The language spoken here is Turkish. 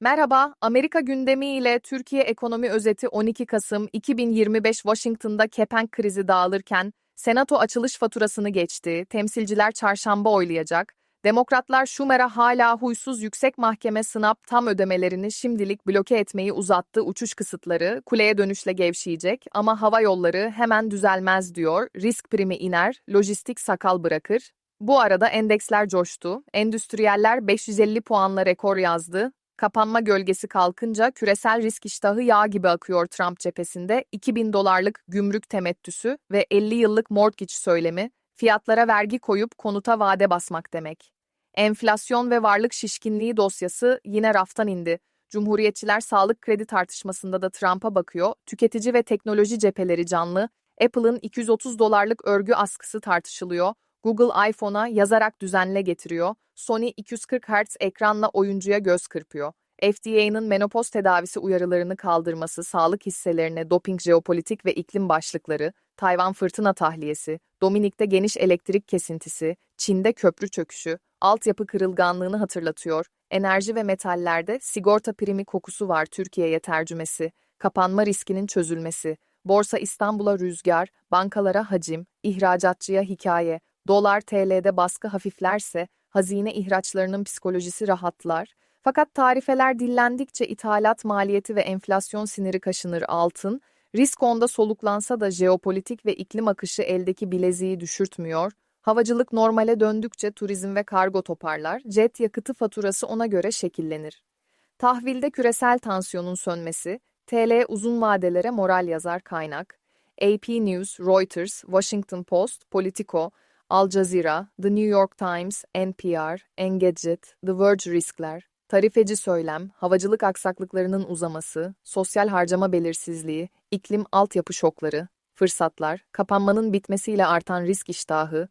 Merhaba, Amerika gündemi ile Türkiye ekonomi özeti 12 Kasım 2025 Washington'da kepenk krizi dağılırken, Senato açılış faturasını geçti, temsilciler çarşamba oylayacak, Demokratlar Schumer'e hala huysuz yüksek mahkeme sınav tam ödemelerini şimdilik bloke etmeyi uzattı uçuş kısıtları, kuleye dönüşle gevşeyecek ama hava yolları hemen düzelmez diyor, risk primi iner, lojistik sakal bırakır. Bu arada endeksler coştu, endüstriyeller 550 puanla rekor yazdı, Kapanma gölgesi kalkınca küresel risk iştahı yağ gibi akıyor Trump cephesinde 2000 dolarlık gümrük temettüsü ve 50 yıllık mortgage söylemi, fiyatlara vergi koyup konuta vade basmak demek. Enflasyon ve varlık şişkinliği dosyası yine raftan indi. Cumhuriyetçiler sağlık kredi tartışmasında da Trump'a bakıyor, tüketici ve teknoloji cepheleri canlı, Apple'ın 230 dolarlık örgü askısı tartışılıyor, Google iPhone'a yazarak düzenle getiriyor, Sony 240 Hz ekranla oyuncuya göz kırpıyor. FDA'nın menopoz tedavisi uyarılarını kaldırması, sağlık hisselerine doping jeopolitik ve iklim başlıkları, Tayvan fırtına tahliyesi, Dominik'te geniş elektrik kesintisi, Çin'de köprü çöküşü, altyapı kırılganlığını hatırlatıyor, enerji ve metallerde sigorta primi kokusu var Türkiye'ye tercümesi, kapanma riskinin çözülmesi, Borsa İstanbul'a rüzgar, bankalara hacim, ihracatçıya hikaye, dolar TL'de baskı hafiflerse, hazine ihraçlarının psikolojisi rahatlar, fakat tarifeler dillendikçe ithalat maliyeti ve enflasyon siniri kaşınır altın, risk onda soluklansa da jeopolitik ve iklim akışı eldeki bileziği düşürtmüyor, havacılık normale döndükçe turizm ve kargo toparlar, jet yakıtı faturası ona göre şekillenir. Tahvilde küresel tansiyonun sönmesi, TL uzun vadelere moral yazar kaynak, AP News, Reuters, Washington Post, Politico, Al Jazeera, The New York Times, NPR, Engadget, The Verge riskler, tarifeci söylem, havacılık aksaklıklarının uzaması, sosyal harcama belirsizliği, iklim altyapı şokları, fırsatlar, kapanmanın bitmesiyle artan risk iştahı,